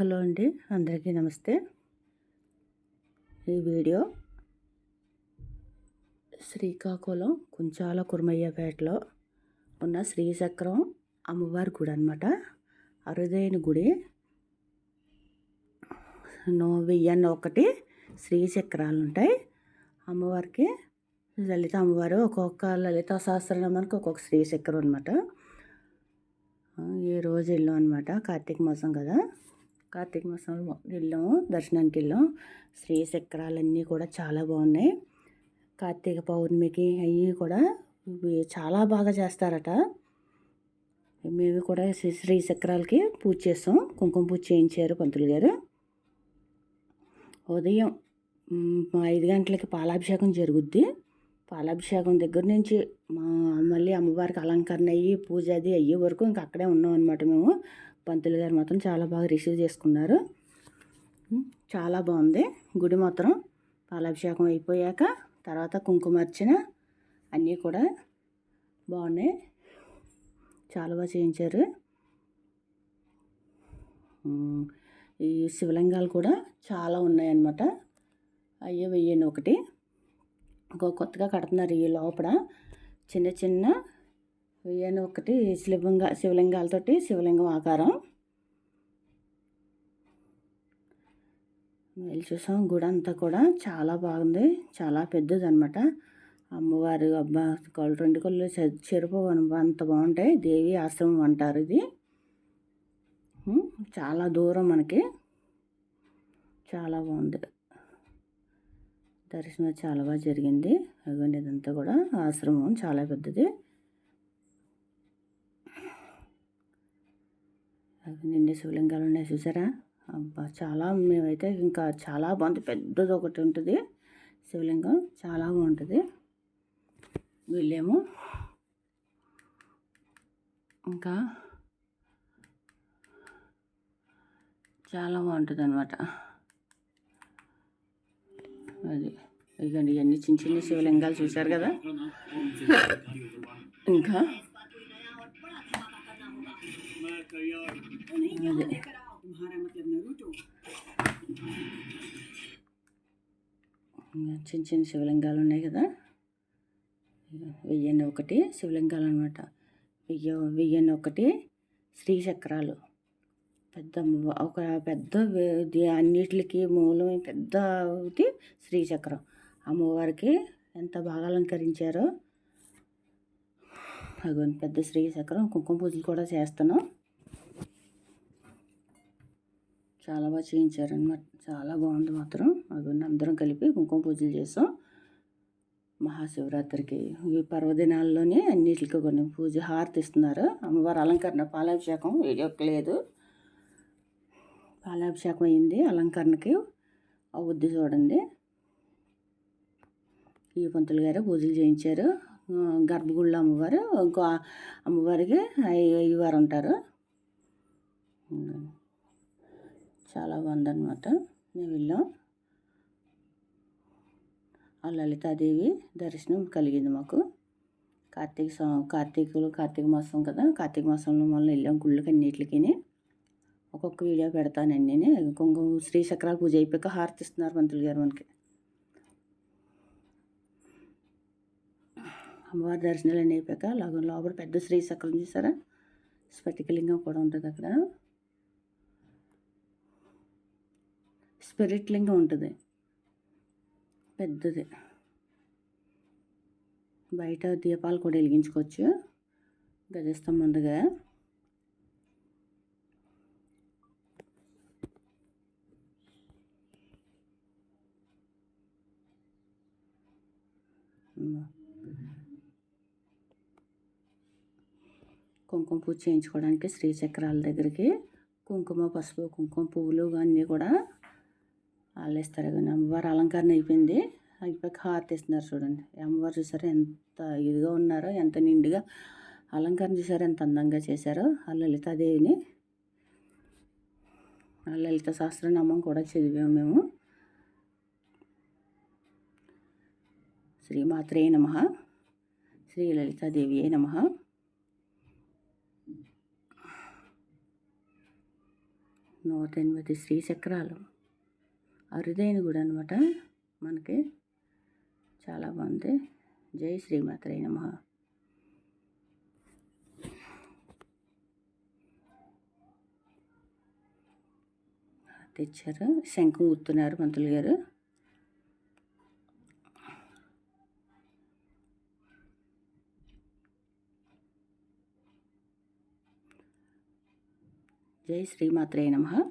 Hello అండి అందరికీ నమస్తే. ఈ వీడియో శ్రీకాకుళం కుంచాల కుర్మయ్యపేటలో ఉన్న శ్రీచక్రం అమ్మవారి గుడి అనమాట అరుదైన గుడి. నో వెయ్యన్న ఒకటి శ్రీచక్రాలు ఉంటాయి. అమ్మవారికి లలిత అమ్మవారు ఒక్కొక్క లలిత సహస్రనామానికి ఒక్కొక్క శ్రీచక్రం అనమాట ఈ రోజు వెళ్ళాం అనమాట కార్తీక మాసం కదా. కార్తీక మాసంలో వెళ్ళాము దర్శనానికి వెళ్ళాం. శ్రీ చక్రాలన్నీ కూడా చాలా బాగున్నాయి. కార్తీక పౌర్ణమికి అవి కూడా చాలా బాగా చేస్తారట. మేము కూడా శ్రీ చక్రాలకి పూజ చేస్తాం. కుంకుమ పూజ చేయించారు పంతులు గారు. ఉదయం ఐదు గంటలకి పాలాభిషేకం జరుగుద్ది. పాలాభిషేకం దగ్గర నుంచి మా మళ్ళీ అమ్మవారికి అలంకరణ అయ్యి పూజ అది అయ్యే వరకు ఇంకా అక్కడే ఉన్నాం అనమాట మేము. పంతులు గారు మాత్రం చాలా బాగా రిసీవ్ చేసుకున్నారు. చాలా బాగుంది. గుడి మాత్రం పాలాభిషేకం అయిపోయాక తర్వాత కుంకుమార్చన అన్నీ కూడా బాగున్నాయి. చాలా బాగా చేయించారు. ఈ శివలింగాలు కూడా చాలా ఉన్నాయన్నమాట. అయ్యే వెయ్యని ఒకటి. ఇంకో కొత్తగా కడుతున్నారు ఈ లోపల. చిన్న చిన్న వెయ్యని ఒకటి శివలింగ శివలింగాలతోటి శివలింగం ఆకారం. వెళ్ళి చూసాం గుడి అంతా కూడా చాలా బాగుంది చాలా పెద్దది అనమాట అమ్మవారు అబ్బా కళ్ళు రెండు కళ్ళు చెరుపు అంత బాగుంటాయి. దేవి ఆశ్రమం అంటారు ఇది. చాలా దూరం మనకి. చాలా బాగుంది. దర్శనం చాలా బాగా జరిగింది. అదిగోండి ఇదంతా కూడా ఆశ్రమం చాలా పెద్దది. నిండి శివలింగాలు ఉన్నాయి చూసారా? అబ్బా చాలా మేమైతే ఇంకా చాలా బాగుంది. పెద్దది ఒకటి ఉంటుంది శివలింగం. చాలా బాగుంటుంది. వెళ్ళాము ఇంకా చాలా బాగుంటుంది అనమాట అది ఇక ఇవన్నీ చిన్న చిన్న శివలింగాలు చూశారు కదా? ఇంకా చిన్న చిన్న శివలింగాలు ఉన్నాయి కదా. వెయ్యన్ని ఒకటి శివలింగాలు అనమాట వెయ్యి వెయ్యిన్ని ఒకటి శ్రీచక్రాలు పెద్ద ఒక పెద్ద అన్నిటికి మూలం పెద్ద శ్రీచక్రం అమ్మవారికి ఎంత బాగా అలంకరించారో. అగోని పెద్ద శ్రీచక్రం కుంకుమ పూజలు కూడా చేస్తున్నాం. చాలా బాగా చేయించారనమాట చాలా బాగుంది మాత్రం. అవి అందరం కలిపి కుంకుమ పూజలు చేసాం. మహాశివరాత్రికి ఈ పర్వదినాల్లోనే అన్నిటికి కొన్ని పూజ హారతి ఇస్తున్నారు అమ్మవారి అలంకరణ పాలాభిషేకం వీడియో లేదు పాలాభిషేకం అయింది అలంకరణకి అవుద్ది చూడండి. ఈ పంతులు గారు పూజలు చేయించారు. గర్భగుళ్ళ అమ్మవారు ఇంకో అమ్మవారికి అయ్యవారు ఉంటారు. చాలా బాగుందనమాట మేము వెళ్ళాం ఆ లలితాదేవి దర్శనం కలిగింది మాకు. కార్తీక కార్తీకులు కార్తీక మాసం కదా కార్తీక మాసంలో మళ్ళీ వెళ్ళాం గుళ్ళకి అన్నిటికి ఒక్కొక్క వీడియో పెడతానండి నేను కుంకుమ శ్రీచక్రాల పూజ అయిపోయాక హారతిస్తున్నారు మంత్రులు గారు మనకి. అమ్మవారి దర్శనాలు అన్నీ అయిపోయాక లోపల పెద్ద శ్రీచక్రం చూసారా? స్ఫటికలింగం కూడా ఉంటుంది అక్కడ. స్పిరిట్ లింగం ఉంటుంది. పెద్దది. బయట దీపాలు కూడా వెలిగించుకోవచ్చు. గజస్తం ముందుగా. కుంకుమ పూజ చేయించుకోవడానికి శ్రీచక్రాల దగ్గరికి కుంకుమ పసుపు కుంకుమ పువ్వులు అన్నీ కూడా వాళ్ళు ఇస్తారు కానీ అమ్మవారు అలంకరణ అయిపోయింది. అయిపోయాక హారతి ఇస్తున్నారు చూడండి. అమ్మవారు చూసారు ఎంత ఇదిగా ఉన్నారో ఎంత నిండుగా అలంకరణ చూసారు ఎంత అందంగా చేశారో. ఆ లలితాదేవిని ఆ లలిత సహస్రనామం కూడా చదివాము మేము. శ్రీమాత్రే నమ. శ్రీ లలితాదేవి నమ. నూట ఎనిమిది శ్రీచక్రాలు. అరుదైన గుడి అనమాట మనకి చాలా బాగుంది. జై శ్రీమాత్రే నమ. తెచ్చారు. శంఖం ఊతున్నారు మంత్రులు గారు. జై శ్రీమాత్రే నమ.